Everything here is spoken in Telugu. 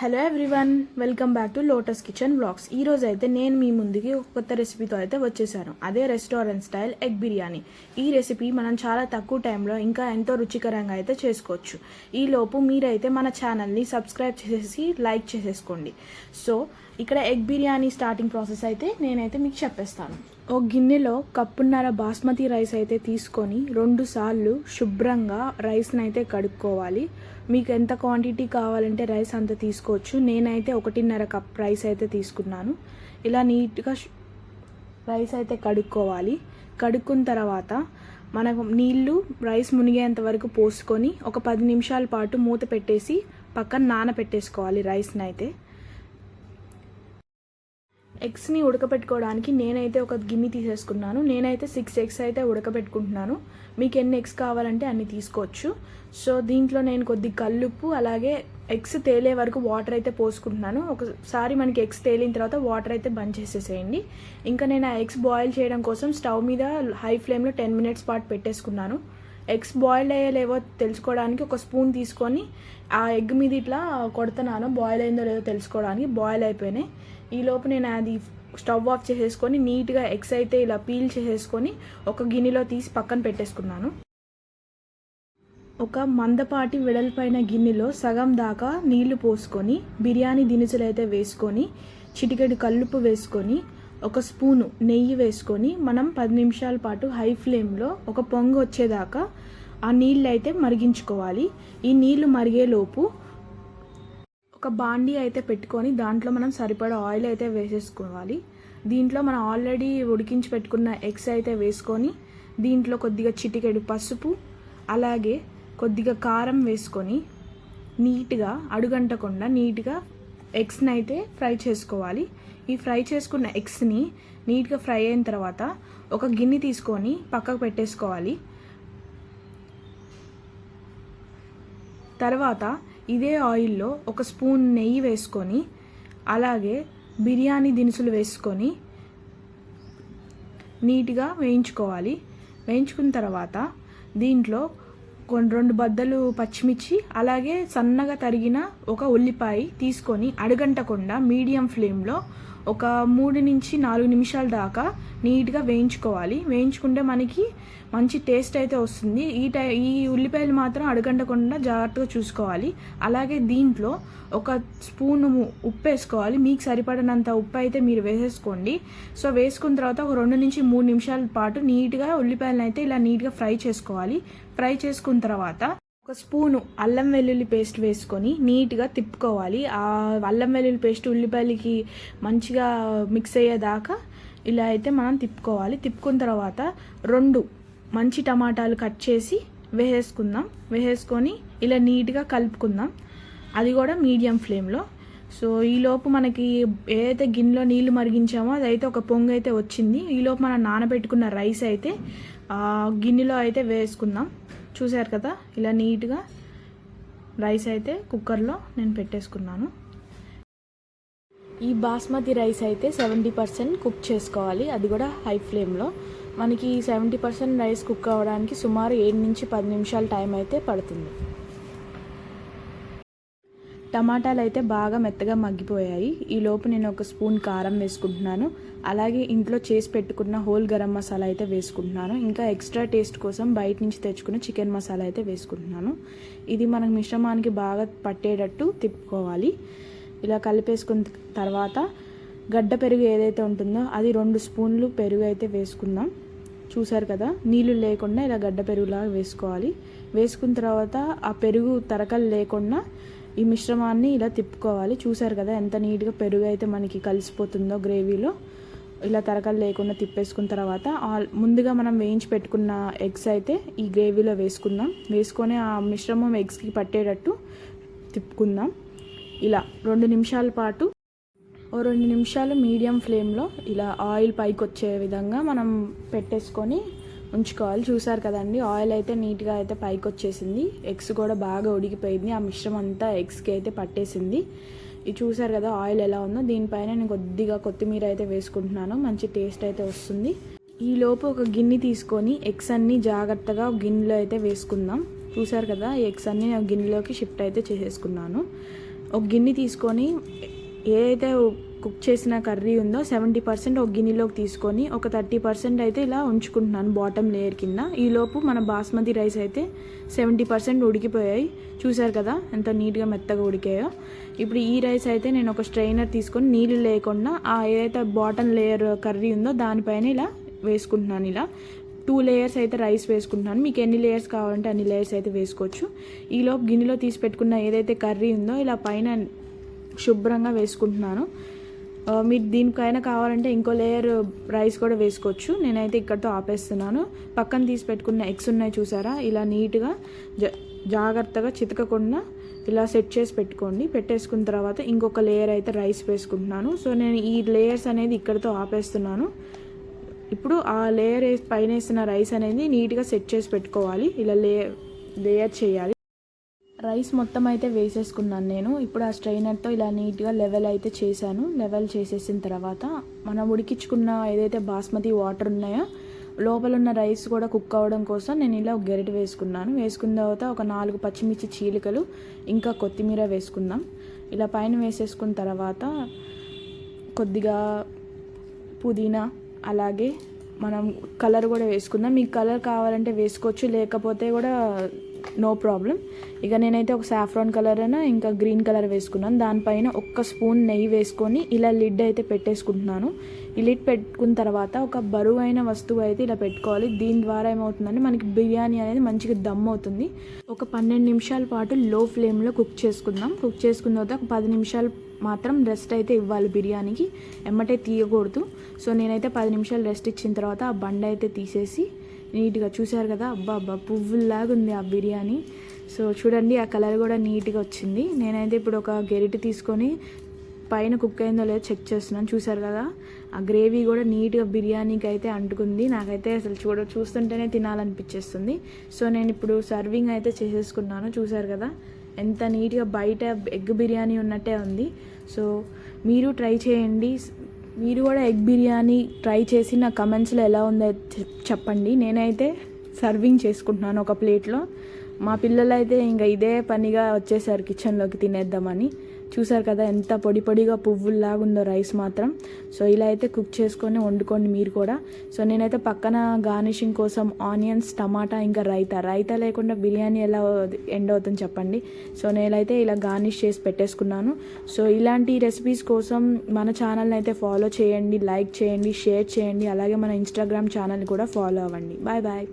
Hello everyone welcome back to Lotus Kitchen blogs ఈ రోజు అయితే నేను మీ ముందుకి ఒక కొత్త రెసిపీతో అయితే వచ్చేసాను. అదే రెస్టారెంట్ స్టైల్ ఎగ్ బిర్యానీ. ఈ రెసిపీ మనం చాలా తక్కువ టైంలో ఇంకా ఎంతో రుచికరంగా అయితే చేసుకోవచ్చు. ఈ లోపు మీరైతే మన ఛానల్ని సబ్స్క్రైబ్ చేసేసి లైక్ చేసేసుకోండి. సో ఇక్కడ ఎగ్ బిర్యానీ స్టార్టింగ్ ప్రాసెస్ అయితే నేనైతే మీకు చెప్పేస్తాను. ఒక గిన్నెలో కప్పున్నర బాస్మతి రైస్ అయితే తీసుకొని రెండు సార్లు శుభ్రంగా రైస్ని అయితే కడుక్కోవాలి. మీకు ఎంత క్వాంటిటీ కావాలంటే రైస్ అంత తీసుకోవచ్చు. నేనైతే ఒకటిన్నర కప్ రైస్ అయితే తీసుకున్నాను. ఇలా నీట్గా రైస్ అయితే కడుక్కోవాలి. కడుక్కున్న తర్వాత మనకు నీళ్ళు రైస్ మునిగేంత వరకు పోసుకొని ఒక పది నిమిషాల పాటు మూత పెట్టేసి పక్కన నానబెట్టేసుకోవాలి రైస్ని అయితే. ఎగ్స్ని ఉడకపెట్టుకోవడానికి నేనైతే ఒక గిన్నె తీసేసుకున్నాను. నేనైతే సిక్స్ ఎగ్స్ అయితే ఉడకబెట్టుకుంటున్నాను మీకు ఎన్ని ఎగ్స్ కావాలంటే అన్ని తీసుకోవచ్చు. సో దీంట్లో నేను కొద్ది కల్లుప్పు అలాగే ఎగ్స్ తేలే వరకు వాటర్ అయితే పోసుకుంటున్నాను. ఒకసారి మనకి ఎగ్స్ తేలిన తర్వాత వాటర్ అయితే బంద్ చేసేసేయండి. ఇంకా నేను ఆ ఎగ్స్ బాయిల్ చేయడం కోసం స్టవ్ మీద హై ఫ్లేమ్లో టెన్ మినిట్స్ పాటు పెట్టేసుకున్నాను. ఎగ్స్ బాయిల్ అయ్యలేవో తెలుసుకోవడానికి ఒక స్పూన్ తీసుకొని ఆ ఎగ్ మీద ఇట్లా కొడుతున్నాను. బాయిల్ అయిందో లేదో తెలుసుకోవడానికి బాయిల్ అయిపోయినాయి. ఈ లోపు నేను అది స్టవ్ ఆఫ్ చేసేసుకొని నీట్గా ఎగ్స్ అయితే ఇలా పీల్ చేసేసుకొని ఒక గిన్నెలో తీసి పక్కన పెట్టేసుకున్నాను. ఒక మందపాటి వెడల్పైన గిన్నెలో సగం దాకా నీళ్ళు పోసుకొని బిర్యానీ దినుసులు అయితే వేసుకొని చిటికెడు కల్లుపు వేసుకొని ఒక స్పూను నెయ్యి వేసుకొని మనం పది నిమిషాల పాటు హై ఫ్లేమ్లో ఒక పొంగు వచ్చేదాకా ఆ నీళ్ళు అయితే మరిగించుకోవాలి. ఈ నీళ్ళు మరిగేలోపు ఒక బాండీ అయితే పెట్టుకొని దాంట్లో మనం సరిపడా ఆయిల్ అయితే వేసేసుకోవాలి. దీంట్లో మనం ఆల్రెడీ ఉడికించి పెట్టుకున్న ఎగ్స్ అయితే వేసుకొని దీంట్లో కొద్దిగా చిటికెడు పసుపు అలాగే కొద్దిగా కారం వేసుకొని నీట్గా అడుగంటకుండా నీట్గా ఎగ్స్ని అయితే ఫ్రై చేసుకోవాలి. ఈ ఫ్రై చేసుకున్న ఎగ్స్ని నీట్గా ఫ్రై అయిన తర్వాత ఒక గిన్నె తీసుకొని పక్కకు పెట్టేసుకోవాలి. తర్వాత ఇదే ఆయిల్లో ఒక స్పూన్ నెయ్యి వేసుకొని అలాగే బిర్యానీ దినుసులు వేసుకొని నీట్గా వేయించుకోవాలి. వేయించుకున్న తర్వాత దీంట్లో కొన్ని రెండు బద్దలు పచ్చిమిర్చి అలాగే సన్నగా తరిగిన ఒక ఉల్లిపాయ తీసుకొని అడగంటకుండా మీడియం ఫ్లేమ్లో ఒక మూడు నుంచి నాలుగు నిమిషాల దాకా నీట్గా వేయించుకోవాలి. వేయించుకుంటే మనకి మంచి టేస్ట్ అయితే వస్తుంది. ఈ టై ఈ ఉల్లిపాయలు మాత్రం అడగంటకుండా జాగ్రత్తగా చూసుకోవాలి. అలాగే దీంట్లో ఒక స్పూన్ ఉప్పు వేసుకోవాలి. మీకు సరిపడినంత ఉప్పు అయితే మీరు వేసేసుకోండి. సో వేసుకున్న తర్వాత ఒక రెండు నుంచి మూడు నిమిషాల పాటు నీట్గా ఉల్లిపాయలను అయితే ఇలా నీట్గా ఫ్రై చేసుకోవాలి. ఫ్రై చేసుకున్న తర్వాత ఒక స్పూను అల్లం వెల్లుల్లి పేస్ట్ వేసుకొని నీట్గా తిప్పుకోవాలి. ఆ అల్లం వెల్లుల్లి పేస్ట్ ఉల్లిపాయలకి మంచిగా మిక్స్ అయ్యేదాకా ఇలా అయితే మనం తిప్పుకోవాలి. తిప్పుకున్న తర్వాత రెండు మంచి టమాటాలు కట్ చేసి వేసేసుకుందాం. వేసేసుకొని ఇలా నీట్గా కలుపుకుందాం. అది కూడా మీడియం ఫ్లేమ్లో. సో ఈలోపు మనకి ఏదైతే గిన్నెలో నీళ్ళు మరిగించామో అదైతే ఒక పొంగు అయితే వచ్చింది. ఈలోపు మనం నానబెట్టుకున్న రైస్ అయితే ఆ గిన్నెలో అయితే వేసుకుందాం. చూశారు కదా? ఇలా నీట్గా రైస్ అయితే కుక్కర్లో నేను పెట్టేసుకున్నాను. ఈ బాస్మతి రైస్ అయితే సెవెంటీ పర్సెంట్ కుక్ చేసుకోవాలి. అది కూడా హై ఫ్లేమ్లో. మనకి సెవెంటీ పర్సెంట్ రైస్ కుక్ అవ్వడానికి సుమారు ఏడు నుంచి పది నిమిషాల టైం అయితే పడుతుంది. టమాటాలు అయితే బాగా మెత్తగా మగ్గిపోయాయి. ఈ లోపు నేను ఒక స్పూన్ కారం వేసుకుంటున్నాను. అలాగే ఇంట్లో చేసి పెట్టుకున్న హోల్ గరం మసాలా అయితే వేసుకుంటున్నాను. ఇంకా ఎక్స్ట్రా టేస్ట్ కోసం బయట నుంచి తెచ్చుకున్న చికెన్ మసాలా అయితే వేసుకుంటున్నాను. ఇది మనకు మిశ్రమానికి బాగా పట్టేటట్టు తిప్పుకోవాలి. ఇలా కలిపేసుకున్న తర్వాత గడ్డ పెరుగు ఏదైతే ఉంటుందో అది రెండు స్పూన్లు పెరుగు అయితే వేసుకుందాం. చూసారు కదా నీళ్ళు లేకుండా ఇలా గడ్డ పెరుగులాగా వేసుకోవాలి. వేసుకున్న తర్వాత ఆ పెరుగు తరకలు లేకుండా ఈ మిశ్రమాన్ని ఇలా తిప్పుకోవాలి. చూసారు కదా ఎంత నీట్గా పెరుగు అయితే మనకి కలిసిపోతుందో గ్రేవీలో. ఇలా తరకలు లేకుండా తిప్పేసుకున్న తర్వాత ఆల్ ముందుగా మనం వేయించి పెట్టుకున్న ఎగ్స్ అయితే ఈ గ్రేవీలో వేసుకుందాం. వేసుకొని ఆ మిశ్రమం ఎగ్స్కి పట్టేటట్టు తిప్పుకుందాం. ఇలా రెండు నిమిషాల పాటు ఓ రెండు నిమిషాలు మీడియం ఫ్లేమ్లో ఇలా ఆయిల్ పైకి వచ్చే విధంగా మనం పెట్టేసుకొని ఉంచుకోవాలి చూసారు కదండి. ఆయిల్ అయితే నీట్గా అయితే పైకి వచ్చేసింది ఎగ్స్ కూడా బాగా ఉడికిపోయింది. ఆ మిశ్రమం అంతా ఎగ్స్కి అయితే పట్టేసింది. ఇది చూసారు కదా ఆయిల్ ఎలా ఉందో. దీనిపైన నేను కొద్దిగా కొత్తిమీర అయితే వేసుకుంటున్నాను. మంచి టేస్ట్ అయితే వస్తుంది. ఈ లోపు ఒక గిన్నె తీసుకొని ఎగ్స్ అన్ని జాగ్రత్తగా గిన్నెలో అయితే వేసుకుందాం. చూసారు కదా ఈ ఎగ్స్ అన్ని గిన్నెలోకి షిఫ్ట్ అయితే చేసేసుకున్నాను. ఒక గిన్నె తీసుకొని ఏదైతే కుక్ చేసిన కర్రీ ఉందో సెవెంటీ పర్సెంట్ ఒక గిన్నెలోకి తీసుకొని ఒక థర్టీ పర్సెంట్ అయితే ఇలా ఉంచుకుంటున్నాను బాటమ్ లేయర్ కింద. ఈలోపు మన బాస్మతి రైస్ అయితే సెవెంటీ పర్సెంట్ ఉడికిపోయాయి. చూసారు కదా ఎంత నీట్గా మెత్తగా ఉడికాయో. ఇప్పుడు ఈ రైస్ అయితే నేను ఒక స్ట్రైనర్ తీసుకొని నీళ్ళు లేకుండా ఆ ఏదైతే బాటమ్ లేయర్ కర్రీ ఉందో దానిపైన ఇలా వేసుకుంటున్నాను ఇలా. టూ లేయర్స్ అయితే రైస్ వేసుకుంటున్నాను. మీకు ఎన్ని లేయర్స్ కావాలంటే అన్ని లేయర్స్ అయితే వేసుకోవచ్చు. ఈలోపు గిన్నెలో తీసి పెట్టుకున్న ఏదైతే కర్రీ ఉందో ఇలా పైన శుభ్రంగా వేసుకుంటున్నాను. మీరు దీనికైనా కావాలంటే ఇంకో లేయర్ రైస్ కూడా వేసుకోవచ్చు. నేనైతే ఇక్కడతో ఆపేస్తున్నాను. పక్కన తీసి పెట్టుకున్న ఎగ్స్ ఉన్నాయి చూసారా? ఇలా నీట్గా జ జాగ్రత్తగా చితకకుండా ఇలా సెట్ చేసి పెట్టుకోండి. పెట్టేసుకున్న తర్వాత ఇంకొక లేయర్ అయితే రైస్ వేసుకుంటున్నాను. సో నేను ఈ లేయర్స్ అనేది ఇక్కడతో ఆపేస్తున్నాను. ఇప్పుడు ఆ లేయర్ పైన వేసిన రైస్ అనేది నీట్గా సెట్ చేసి పెట్టుకోవాలి. ఇలా లే లేయర్ చేయాలి. రైస్ మొత్తం అయితే వేసేసుకున్నాను నేను. ఇప్పుడు ఆ స్ట్రైనర్తో ఇలా నీట్గా లెవెల్ అయితే చేశాను. లెవెల్ చేసేసిన తర్వాత మనం ఉడికించుకున్న ఏదైతే బాస్మతి వాటర్ ఉన్నాయో లోపల ఉన్న రైస్ కూడా కుక్ అవ్వడం కోసం నేను ఇలా ఒక గెరిట వేసుకున్నాను. వేసుకున్న తర్వాత ఒక నాలుగు పచ్చిమిర్చి చీలికలు ఇంకా కొత్తిమీర వేసుకుందాం. ఇలా పైన వేసేసుకున్న తర్వాత కొద్దిగా పుదీనా అలాగే మనం కలర్ కూడా వేసుకుందాం. మీకు కలర్ కావాలంటే వేసుకోవచ్చు లేకపోతే కూడా నో ప్రాబ్లం ఇక నేనైతే ఒక సాఫ్రాన్ కలర్ అయినా ఇంకా గ్రీన్ కలర్ వేసుకున్నాను. దానిపైన ఒక్క స్పూన్ నెయ్యి వేసుకొని ఇలా లిడ్ అయితే పెట్టేసుకుంటున్నాను. ఈ లిడ్ పెట్టుకున్న తర్వాత ఒక బరువైన వస్తువు అయితే ఇలా పెట్టుకోవాలి. దీని ద్వారా ఏమవుతుందంటే మనకి బిర్యానీ అనేది మంచిగా దమ్ అవుతుంది. ఒక పన్నెండు నిమిషాల పాటు లో ఫ్లేమ్లో కుక్ చేసుకుందాం. కుక్ చేసుకున్న తర్వాత ఒక పది నిమిషాలు మాత్రం రెస్ట్ అయితే ఇవ్వాలి బిర్యానీకి. ఎమ్మటే తీయకూడదు. సో నేనైతే పది నిమిషాలు రెస్ట్ ఇచ్చిన తర్వాత ఆ బండ అయితే తీసేసి నీట్గా చూశారు కదా? అబ్బా అబ్బా పువ్వుల్లాగా ఉంది ఆ బిర్యానీ. సో చూడండి ఆ కలర్ కూడా నీట్గా వచ్చింది. నేనైతే ఇప్పుడు ఒక గెరిటి తీసుకొని పైన కుక్ అయిందో లేదో చెక్ చేస్తున్నాను. చూసారు కదా? ఆ గ్రేవీ కూడా నీట్గా బిర్యానీకి అయితే అంటుకుంది. నాకైతే అసలు చూడ చూస్తుంటేనే తినాలనిపించేస్తుంది. సో నేను ఇప్పుడు సర్వింగ్ అయితే చేసేసుకున్నాను. చూసారు కదా? ఎంత నీట్గా బయట ఎగ్ బిర్యానీ ఉన్నట్టే ఉంది. సో మీరు ట్రై చేయండి. మీరు కూడా ఎగ్ బిర్యానీ ట్రై చేసి నా కమెంట్స్లో ఎలా ఉందో చెప్పండి. నేనైతే సర్వింగ్ చేసుకుంటున్నాను ఒక ప్లేట్లో. మా పిల్లలు అయితే ఇంకా ఇదే పనిగా వచ్చేసారు కిచెన్లోకి తినేద్దామని. చూసారు కదా ఎంత పొడి పొడిగా పువ్వుల్లాగా ఉందో రైస్ మాత్రం. సో ఇలా అయితే కుక్ చేసుకొని వండుకోండి మీరు కూడా. సో నేనైతే పక్కన గార్నిషింగ్ కోసం ఆనియన్స్ టమాటా ఇంకా రైతా. రైతా లేకుండా బిర్యానీ ఎలా ఎండ్ అవుతుంది చెప్పండి. సో నేనైతే ఇలా గార్నిష్ చేసి పెట్టేసుకున్నాను. సో ఇలాంటి రెసిపీస్ కోసం మన ఛానల్ని అయితే ఫాలో చేయండి లైక్ చేయండి షేర్ చేయండి. అలాగే మన ఇన్స్టాగ్రామ్ ఛానల్ కూడా ఫాలో అవ్వండి. Bye bye.